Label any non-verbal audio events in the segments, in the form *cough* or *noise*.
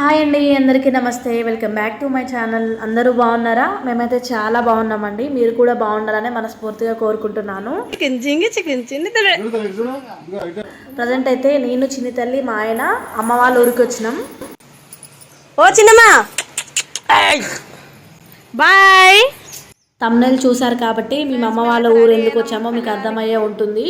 Hi అండి అందరికీ నమస్తే. Welcome back to my channel అందరూ బాగున్నారా? మేమైతే చాలా బాగున్నామండి. మీరు కూడా బాగుండాలని మనస్ఫూర్తిగా కోరుకుంటున్నాను. ప్రజెంట్ అయితే నేను చిన్ని తల్లి మా ఆయన అమ్మ వాళ్ళ ఊరికి వచ్చినాం. ఓ చిన్నమ్మా. బాయ్ తమ్నెల్ చూసారు కాబట్టి మేము అమ్మ వాళ్ళ ఊరు ఎందుకు వచ్చామో మీకు అర్థమయ్యే ఉంటుంది.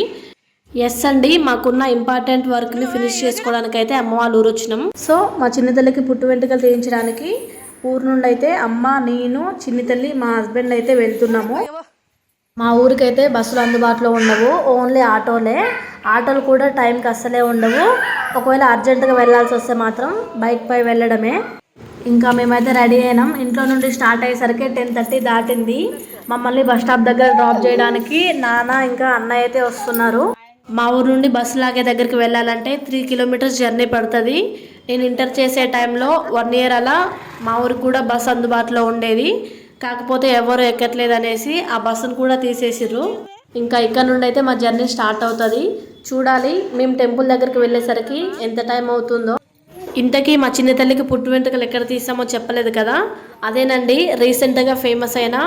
ఎస్ అండి మాకున్న ఇంపార్టెంట్ వర్క్ని ఫినిష్ చేసుకోవడానికి అయితే అమ్మ వాళ్ళ ఊరు వచ్చినాం సో మా చిన్న తల్లికి పుట్టు వెంట్రుకలు తీయించడానికి ఊరు నుండి అయితే అమ్మ నేను చిన్ని తల్లి మా హస్బెండ్ అయితే వెళ్తున్నాము. మా ఊరికైతే బస్సులు అందుబాటులో ఉండవు ఓన్లీ ఆటోలే. ఆటోలు కూడా టైంకి అస్సలే ఉండవు. ఒకవేళ అర్జెంటుగా వెళ్ళాల్సి వస్తే మాత్రం బైక్ పై వెళ్ళడమే. ఇంకా మేమైతే రెడీ అయినాం. ఇంట్లో నుండి స్టార్ట్ అయ్యేసరికి టెన్ థర్టీ దాటింది. మమ్మల్ని బస్ స్టాప్ దగ్గర డ్రాప్ చేయడానికి నాన్న ఇంకా అన్నయ్య అయితే వస్తున్నారు. మా ఊరు నుండి బస్సు లాగే దగ్గరికి వెళ్ళాలంటే త్రీ కిలోమీటర్స్ జర్నీ పడుతుంది. నేను ఇంటర్ చేసే టైంలో వన్ ఇయర్ అలా మా ఊరికి కూడా బస్సు అందుబాటులో ఉండేది. కాకపోతే ఎవరు ఎక్కట్లేదు అనేసి ఆ బస్సును కూడా తీసేసిర్రు. ఇంకా ఇక్కడ నుండి అయితే మా జర్నీ స్టార్ట్ అవుతుంది. చూడాలి మేము టెంపుల్ దగ్గరికి వెళ్ళేసరికి ఎంత టైం అవుతుందో. ఇంతకీ మా చిన్న తల్లికి పుట్టు వెంట్రుకలు ఎక్కడ తీసామో చెప్పలేదు కదా? అదేనండి రీసెంట్గా ఫేమస్ అయిన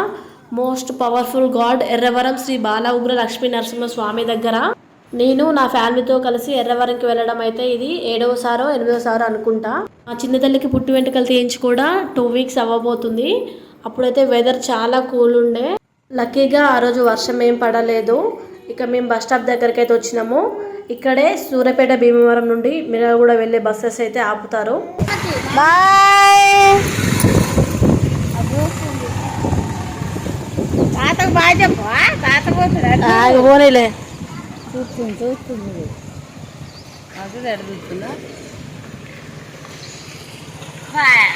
most powerful god Erravaram Sri Bala Ugra Lakshmi Narasimha స్వామి దగ్గర. నేను నా ఫ్యామిలీతో కలిసి ఎర్రవరంకి వెళ్ళడం అయితే ఇది ఏడవసారో ఎనిమిదోసారో అనుకుంటా. మా చిన్న తల్లికి పుట్టు వెంట్రుకలు తీయించి కూడా టూ వీక్స్ అవ్వబోతుంది. అప్పుడైతే వెదర్ చాలా కూల్ ఉండే. లక్కీగా ఆ రోజు వర్షం ఏం పడలేదు. ఇక మేము బస్ స్టాప్ దగ్గరికి అయితే వచ్చినాము. ఇక్కడే సూర్యాపేట భీమవరం నుండి మిరగూడ వెళ్ళే బస్సెస్ అయితే ఆపుతారు. బాయ్. తాతకు బాయ్ చెప్పు ఆ? తాత పోనీలే చూస్తుంది చూస్తుంది అది ఎడుతుందా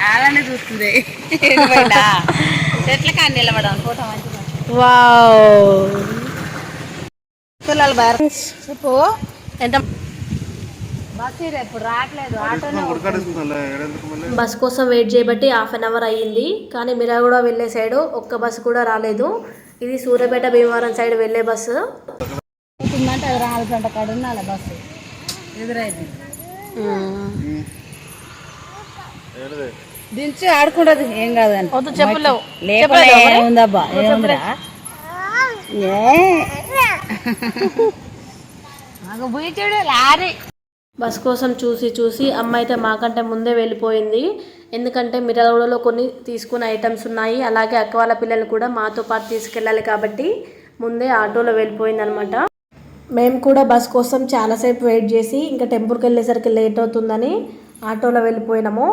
అలానే చూస్తుంది. చెట్ల కానీ నిలబడాలి ఫోటో మంచిగా. వావ్. పిల్లలు బాగా చెప్పు. ఎంత బస్ కోసం వెయిట్ చేయబట్టి హాఫ్ అన్ అవర్ అయ్యింది. కానీ మిరాగూడ వెళ్ళే సైడ్ ఒక్క బస్సు కూడా రాలేదు. ఇది సూర్యాపేట భీమవరం సైడ్ వెళ్ళే బస్సు. అవుతుందంటే అది గంట కాడ ఉండాలి బస్సు. ఎదురైంది. దించి ఆడుకుంటది. ఏం కాదని వద్దు చెప్పులేవు. లేపలే ఏముందబ్బా ఏముందిరా? ఏ? నాకు బీచుడు లారీ. బస్ కోసం చూసి చూసి అమ్మ అయితే మాకంటే ముందే వెళ్ళిపోయింది. ఎందుకంటే మిరాగూడలో కొన్ని తీసుకున్న ఐటమ్స్ ఉన్నాయి. అలాగే అక్క వాళ్ళ పిల్లలు కూడా మాతో పాటు తీసుకెళ్ళాలి కాబట్టి ముందే ఆటోలో వెళ్ళిపోయింది అనమాట మేము కూడా బస్ కోసం చాలాసేపు వెయిట్ చేసి ఇంకా టెంపుల్కి వెళ్ళేసరికి లేట్ అవుతుందని ఆటోలో వెళ్ళిపోయినాము.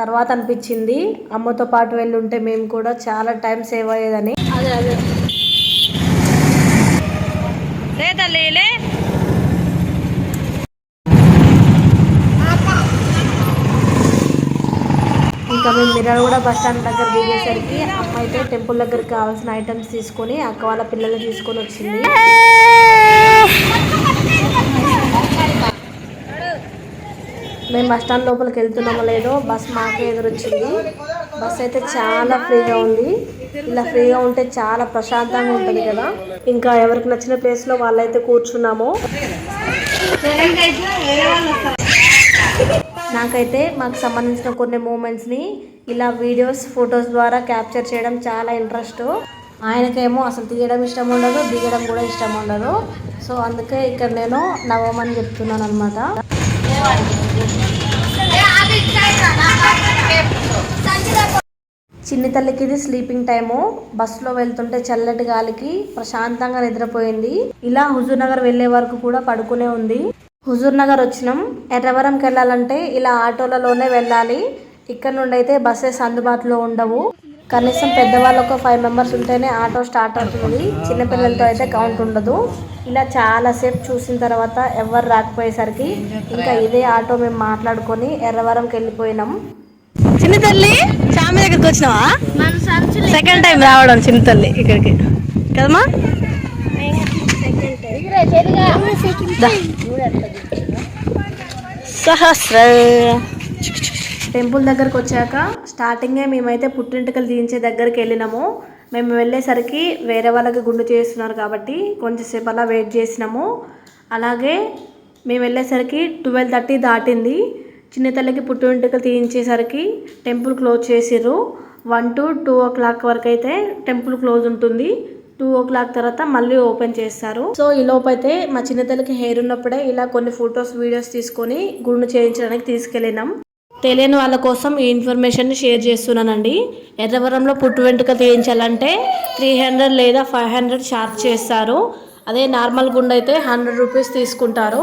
తర్వాత అనిపించింది అమ్మతో పాటు వెళ్ళి ఉంటే మేము కూడా చాలా టైం సేవ్ అయ్యేదని. అదే అదే. లే తల్లి లే. ఇంకా మేము మిర్యాలగూడ బస్ స్టాండ్ దగ్గర దిగేసరికి అమ్మ అయితే టెంపుల్ దగ్గరికి కావాల్సిన ఐటమ్స్ తీసుకొని అక్క వాళ్ళ పిల్లల్ని తీసుకొని వచ్చింది. మేము బస్ స్టాండ్ లోపలికి వెళ్తున్నామో లేదో బస్ మాకే ఎదురొచ్చింది. బస్ అయితే చాలా ఫ్రీగా ఉంది. ఇలా ఫ్రీగా ఉంటే చాలా ప్రశాంతంగా ఉంటుంది కదా. ఇంకా ఎవరికి నచ్చిన ప్లేస్లో వాళ్ళైతే కూర్చున్నాము. నాకైతే మాకు సంబంధించిన కొన్ని మూమెంట్స్ని ఇలా వీడియోస్ ఫొటోస్ ద్వారా క్యాప్చర్ చేయడం చాలా ఇంట్రెస్ట్ ఆయనకేమో అసలు తీయడం ఇష్టం ఉండదు దిగడం కూడా ఇష్టం ఉండదు. సో అందుకే ఇక్కడ నేను నవ్వమని చెప్తున్నాను అనమాట చిన్ని తల్లికి ఇది స్లీపింగ్ టైము బస్సులో వెళ్తుంటే చల్లటి గాలికి ప్రశాంతంగా నిద్రపోయింది. ఇలా హుజూర్ నగర్ వెళ్ళే వరకు కూడా పడుకునే ఉంది. హుజూర్ నగర్ వచ్చినాం. ఎర్రవరంకి వెళ్ళాలంటే ఇలా ఆటోలలోనే వెళ్ళాలి. ఇక్కడ నుండి అయితే బస్సెస్ అందుబాటులో ఉండవు. కనీసం పెద్దవాళ్ళు ఒక ఫైవ్ మెంబర్స్ ఉంటేనే ఆటో స్టార్ట్ అవుతుంది. చిన్నపిల్లలతో అయితే కౌంట్ ఉండదు. ఇలా చాలాసేపు చూసిన తర్వాత ఎవరు రాకపోయేసరికి ఇంకా ఇదే ఆటో మేము మాట్లాడుకొని ఎర్రవరంకి వెళ్ళిపోయినాం. చిన్న తల్లి చామి దగ్గరికి వచ్చినావా? సెకండ్ టైం రావడం చిన్న తల్లి ఇక్కడికి. కదమ్మా? దా. సహస్ర. టెంపుల్ దగ్గరకు వచ్చాక స్టార్టింగే మేమైతే పుట్టింటికలు తీయించే దగ్గరికి వెళ్ళినాము. మేము వెళ్ళేసరికి వేరే వాళ్ళకి గుండు చేస్తున్నారు కాబట్టి కొంచెంసేపు అలా వెయిట్ చేసినాము. అలాగే మేము వెళ్ళేసరికి ట్వెల్వ్ థర్టీ దాటింది. చిన్న తల్లికి వెంట్రుకలు తీయించేసరికి టెంపుల్ క్లోజ్ చేసిర్రు. One to two o'clock వరకు అయితే టెంపుల్ క్లోజ్ ఉంటుంది. టూ ఓ క్లాక్ తర్వాత మళ్ళీ ఓపెన్ చేస్తారు. సో ఈ లోపైతే అయితే మా చిన్నతల్లికి హెయిర్ ఉన్నప్పుడే ఇలా కొన్ని ఫొటోస్ వీడియోస్ తీసుకొని గుండు చేయించడానికి తీసుకెళ్ళినాం. తెలియని వాళ్ళ కోసం ఈ ఇన్ఫర్మేషన్ షేర్ చేస్తున్నానండి. ఎర్రవరంలో పుట్టు వెంట్రుక తీయించాలంటే త్రీ హండ్రెడ్ లేదా ఫైవ్ హండ్రెడ్ ఛార్జ్ చేస్తారు. అదే నార్మల్ గుండె అయితే హండ్రెడ్ రూపీస్ తీసుకుంటారు.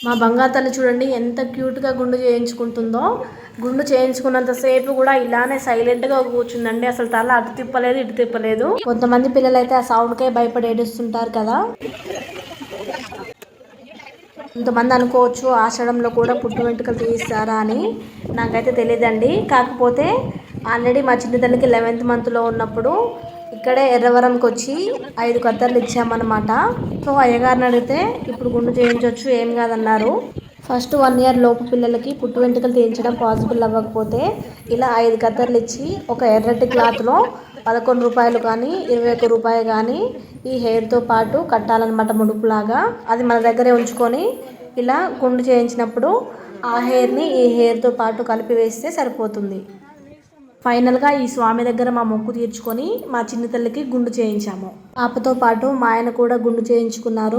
మా బంగారు తల్లి చూడండి ఎంత క్యూట్గా గుండు చేయించుకుంటుందో. గుండు చేయించుకున్నంతసేపు కూడా ఇలానే సైలెంట్గా కూర్చుందండి. అసలు తల అటు తిప్పలేదు ఇటు తిప్పలేదు. కొంతమంది పిల్లలు అయితే ఆ సౌండ్కే భయపడి ఏడుస్తుంటారు కదా. కొంతమంది అనుకోవచ్చు ఆషాఢంలో కూడా పుట్టు వెంట్రుకలు తీస్తారా అని. నాకైతే తెలియదండి కాకపోతే ఆల్రెడీ మా చిన్నతల్లికి లెవెన్త్ మంత్లో ఉన్నప్పుడు ఇక్కడే ఎర్రవరంకి వచ్చి ఐదు కత్తర్లు ఇచ్చామన్నమాట. సో అయ్యగారిని అడిగితే ఇప్పుడు గుండు చేయించవచ్చు ఏం కాదన్నారు. ఫస్ట్ వన్ ఇయర్ లోపు పిల్లలకి పుట్టు వెంట్రుకలు తీయించడం పాసిబుల్ అవ్వకపోతే ఇలా ఐదు కత్తర్లు ఇచ్చి ఒక ఎర్రటి క్లాత్లో పదకొండు రూపాయలు కానీ ఇరవై ఒక్క రూపాయలు కానీ ఈ హెయిర్తో పాటు కట్టాలన్నమాట ముడుపులాగా. అది మన దగ్గరే ఉంచుకొని ఇలా గుండు చేయించినప్పుడు ఆ హెయిర్ని ఈ హెయిర్తో పాటు కలిపి వేస్తే సరిపోతుంది. ఫైనల్గా ఈ స్వామి దగ్గర మా మొక్కు తీర్చుకొని మా చిన్న తల్లికి గుండు చేయించాము. పాపతో పాటు మా ఆయన కూడా గుండు చేయించుకున్నారు.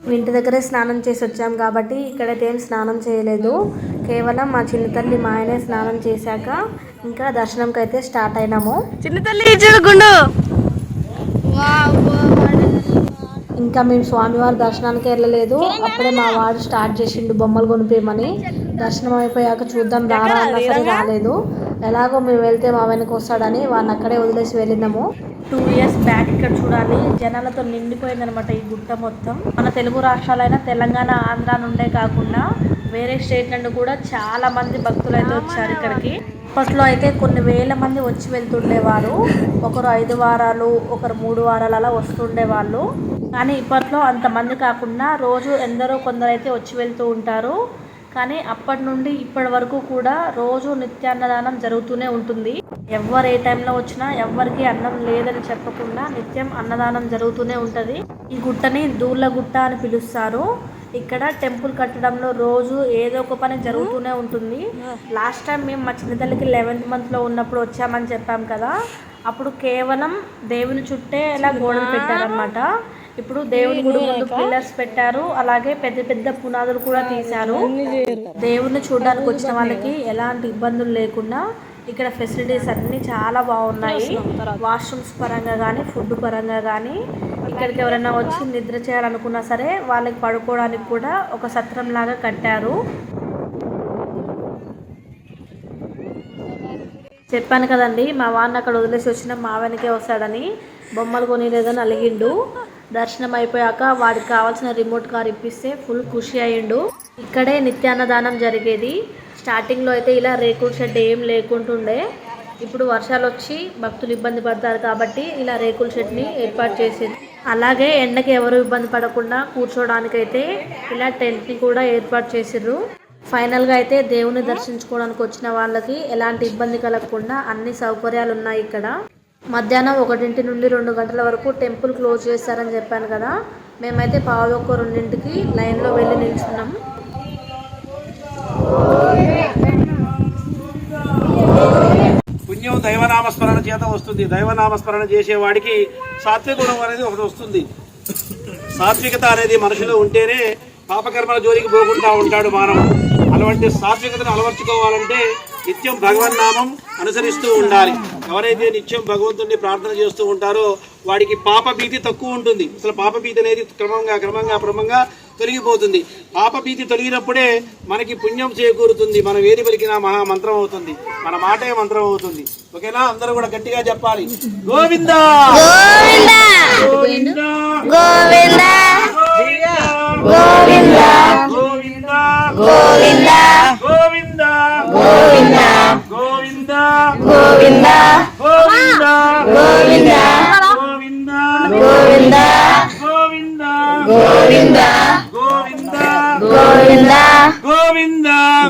ఇంటి దగ్గరే స్నానం చేసి వచ్చాం కాబట్టి ఇక్కడైతే ఏం స్నానం చేయలేదు. కేవలం మా చిన్న తల్లి మా ఆయనే స్నానం చేశాక ఇంకా దర్శనంకి అయితే స్టార్ట్ అయినాము. చిన్న తల్లి గుండు. ఇంకా మేము స్వామివారి దర్శనానికి వెళ్ళలేదు. అప్పుడే మా వాడు స్టార్ట్ చేసిండు బొమ్మలు కొనిపోయమని. దర్శనం అయిపోయాక చూద్దాం రారా అన్నా సరే రాలేదు. ఎలాగో మేము వెళ్తే మా వెనక వస్తాడని వాడిని అక్కడే వదిలేసి వెళ్ళినాము టూ ఇయర్స్ బ్యాక్ ఇక్కడ చూడాలి. జనాలతో నిండిపోయిందనమాట ఈ గుట్ట మొత్తం. మన తెలుగు రాష్ట్రాలైన తెలంగాణ ఆంధ్ర నుండే కాకుండా వేరే స్టేట్ నుండి కూడా చాలా మంది భక్తులు అయితే వచ్చారు ఇక్కడికి. అప్పట్లో అయితే కొన్ని వేల మంది వచ్చి వెళ్తుండేవారు. ఒకరు ఐదు వారాలు ఒకరు మూడు వారాలు అలా వస్తుండేవాళ్ళు. కానీ ఇప్పట్లో అంతమంది కాకుండా రోజు ఎందరో కొందరు అయితే వచ్చి వెళ్తూ ఉంటారు. కానీ అప్పటి నుండి ఇప్పటి వరకు కూడా రోజు నిత్యాన్నదానం జరుగుతూనే ఉంటుంది. ఎవరు ఏ టైంలో వచ్చినా ఎవరికి అన్నం లేదని చెప్పకుండా నిత్యం అన్నదానం జరుగుతూనే ఉంటుంది. ఈ గుట్టని దూళ్ళ గుట్ట అని పిలుస్తారు. ఇక్కడ టెంపుల్ కట్టడంలో రోజు ఏదో ఒక పని జరుగుతూనే ఉంటుంది. లాస్ట్ టైం మేము మా చిన్నతల్లికి లెవెన్త్ మంత్లో ఉన్నప్పుడు వచ్చామని చెప్పాం కదా. అప్పుడు కేవలం దేవుని చుట్టే ఇలా గోడలు పెట్టారనమాట ఇప్పుడు దేవుని గుడి ముందు పిల్లర్స్ పెట్టారు. అలాగే పెద్ద పెద్ద పునాదులు కూడా తీశారు. దేవుణ్ణి చూడడానికి వచ్చిన వాళ్ళకి ఎలాంటి ఇబ్బందులు లేకుండా ఇక్కడ ఫెసిలిటీస్ అన్నీ చాలా బాగున్నాయి. వాష్రూమ్స్ పరంగా కానీ ఫుడ్ పరంగా కానీ ఇక్కడికి ఎవరైనా వచ్చి నిద్ర చేయాలనుకున్నా సరే వాళ్ళకి పడుకోవడానికి కూడా ఒక సత్రం లాగా కట్టారు. చెప్పాను కదండి మా వాడిని అక్కడ వదిలేసి వచ్చిన మా వెనకే వస్తాడని బొమ్మలు కొనిలేదని అలిగిండు. దర్శనం అయిపోయాక వాడికి కావాల్సిన రిమోట్ కార్ ఇప్పిస్తే ఫుల్ ఖుషి అయ్యిండు. ఇక్కడే నిత్యాన్నదానం జరిగేది. స్టార్టింగ్లో అయితే ఇలా రేకుల షెడ్ ఏం లేకుంటుండే. ఇప్పుడు వర్షాలు వచ్చి భక్తులు ఇబ్బంది పడతారు కాబట్టి ఇలా రేకుల షెడ్ని ఏర్పాటు చేసింది. అలాగే ఎండకి ఎవరు ఇబ్బంది పడకుండా కూర్చోవడానికైతే ఇలా టెంట్ని కూడా ఏర్పాటు చేసిర్రు. ఫైనల్గా అయితే దేవుని దర్శించుకోవడానికి వచ్చిన వాళ్ళకి ఎలాంటి ఇబ్బంది కలగకుండా అన్ని సౌకర్యాలు ఉన్నాయి ఇక్కడ. మధ్యాహ్నం ఒకటింటి నుండి రెండు గంటల వరకు టెంపుల్ క్లోజ్ చేస్తారని చెప్పాను కదా. మేమైతే పావులొక్క రెండింటికి లైన్లో వెళ్ళి నిల్చున్నాం. పుణ్యం దైవనామస్మరణ చేత వస్తుంది. దైవనామస్మరణ చేసేవాడికి సాత్విక గుణం అనేది ఒకటి వస్తుంది. సాత్వికత అనేది మనిషిలో ఉంటేనే పాపకర్మల జోలికి పోకుండా ఉంటాడు మానవుడు. అటువంటి సాత్వికతను అలవర్చుకోవాలంటే నిత్యం భగవన్నామం అనుసరిస్తూ ఉండాలి. ఎవరైతే నిత్యం భగవంతుడిని ప్రార్థన చేస్తూ ఉంటారో వాడికి పాప భీతి తక్కువ ఉంటుంది. అసలు పాప భీతి అనేది క్రమంగా క్రమంగా క్రమంగా తొలగిపోతుంది పాపభీతి తొలగినప్పుడే మనకి పుణ్యం చేకూరుతుంది మనం ఏది పలికినా మహా మంత్రం అవుతుంది మన మాటే మంత్రం అవుతుంది ఓకేనా అందరూ కూడా గట్టిగా చెప్పాలి గోవింద గోవింద గోవింద గోవింద గోవింద గోవింద గోవింద గోవింద గోవింద గోవింద గోవింద గోవింద గోవింద గోవింద గోవింద గోవింద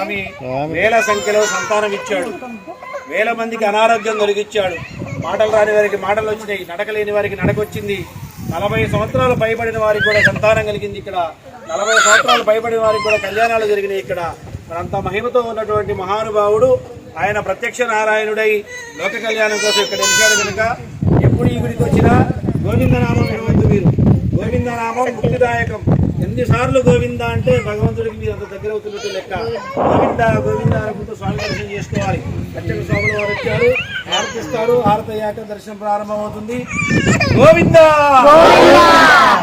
స్వామి వేల సంఖ్యలో సంతానం ఇచ్చాడు. వేల మందికి అనారోగ్యం కలిగించాడు. మాటలు రాని వారికి మాటలు వచ్చినాయి. నడక లేని వారికి నడక వచ్చింది నలభై సంవత్సరాలు పైబడిన వారికి కూడా సంతానం కలిగింది ఇక్కడ. నలభై సంవత్సరాలు పైబడిన వారికి కూడా కళ్యాణాలు జరిగినాయి ఇక్కడ. మరంత మహిమతో ఉన్నటువంటి మహానుభావుడు. ఆయన ప్రత్యక్ష నారాయణుడై లోక కళ్యాణం కోసం ఇక్కడ నిలిచాడు కనుక ఎప్పుడు ఈ గుడికి వచ్చినా గోవిందనామం వినవద్దు మీరు. గోవిందనామం ముక్తిదాయకం. ఎన్నిసార్లు గోవింద అంటే భగవంతుడికి మీరు అంత దగ్గర అవుతున్నట్టు లెక్క. గోవింద గోవింద అనుకుంటూ స్వామి దర్శనం చేసుకోవాలి. అర్చక స్వాముల వారు వచ్చారు హారతిస్తారు హారతి అయ్యాక దర్శనం ప్రారంభమవుతుంది. గోవింద!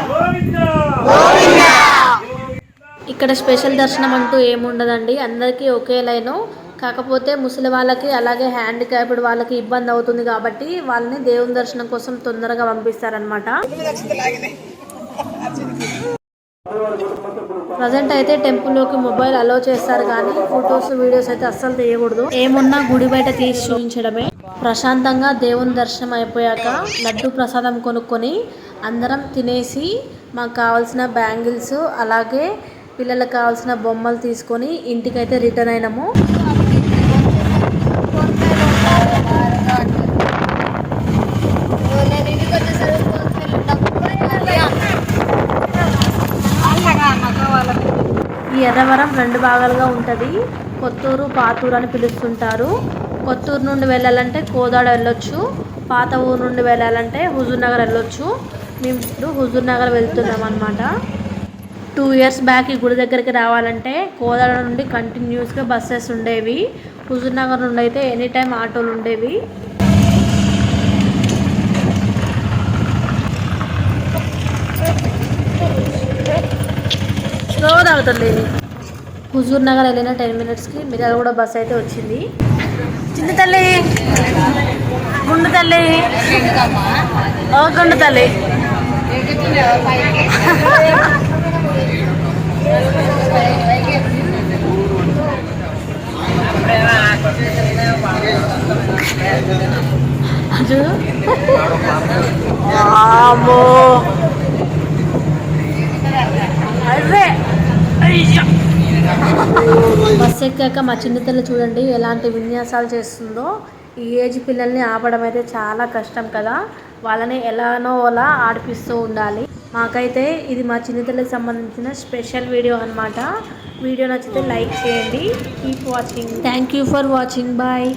గోవింద! ఇక్కడ స్పెషల్ దర్శనం అంటూ ఏముండదండి. అందరికీ ఒకే లైను. కాకపోతే ముసలి వాళ్ళకి అలాగే హ్యాండిక్యాప్డ్ వాళ్ళకి ఇబ్బంది అవుతుంది కాబట్టి వాళ్ళని దేవుని దర్శనం కోసం తొందరగా పంపిస్తారనమాట ప్రజెంట్ అయితే టెంపుల్లోకి మొబైల్ అలో చేస్తారు కానీ ఫొటోస్ వీడియోస్ అయితే అస్సలు తీయకూడదు. ఏమున్నా గుడి బయట తీసి చూపించడమే. ప్రశాంతంగా దేవుని దర్శనం అయిపోయాక లడ్డు ప్రసాదం కొనుక్కొని అందరం తినేసి మాకు కావాల్సిన బ్యాంగిల్స్ అలాగే పిల్లలకు కావాల్సిన బొమ్మలు తీసుకొని ఇంటికైతే రిటర్న్ అయినాము ఈ ఎర్రవరం రెండు భాగాలుగా ఉంటుంది. కొత్తూరు పాతూరు అని పిలుస్తుంటారు. కొత్తూరు నుండి వెళ్ళాలంటే కోదాడ వెళ్ళొచ్చు. పాత ఊరు నుండి వెళ్ళాలంటే హుజూర్ నగర్ వెళ్ళొచ్చు. మేము ఇప్పుడు హుజూర్ నగర్ వెళ్తున్నాం అనమాట టూ ఇయర్స్ బ్యాక్ ఈ గుడి దగ్గరికి రావాలంటే కోదాడ నుండి కంటిన్యూస్గా బస్సెస్ ఉండేవి. హుజూర్ నగర్ నుండి అయితే ఎనీ టైం ఆటోలు ఉండేవి. స్లో తాగుతుంది. హుజూర్ నగర్ వెళ్ళిన టెన్ మినిట్స్కి మిర్యాల కూడా బస్ అయితే వచ్చింది. చిన్న తల్లి గుండు తల్లి. ఓ గుండు తల్లి. *laughs* అమ్మో అదే అయ్యా బస్సు ఎక్కాక మా చిన్నతల్లి చూడండి ఎలాంటి విన్యాసాలు చేస్తుందో. ఈ ఏజ్ పిల్లల్ని ఆపడం అయితే చాలా కష్టం కదా. వాళ్ళని ఎలానో అలా ఆడిపిస్తూ ఉండాలి. మాకైతే ఇది మా చిన్నతల్లికి సంబంధించిన స్పెషల్ వీడియో అన్నమాట. వీడియో నచ్చితే లైక్ చేయండి. Keep watching. Thank you for watching. Bye.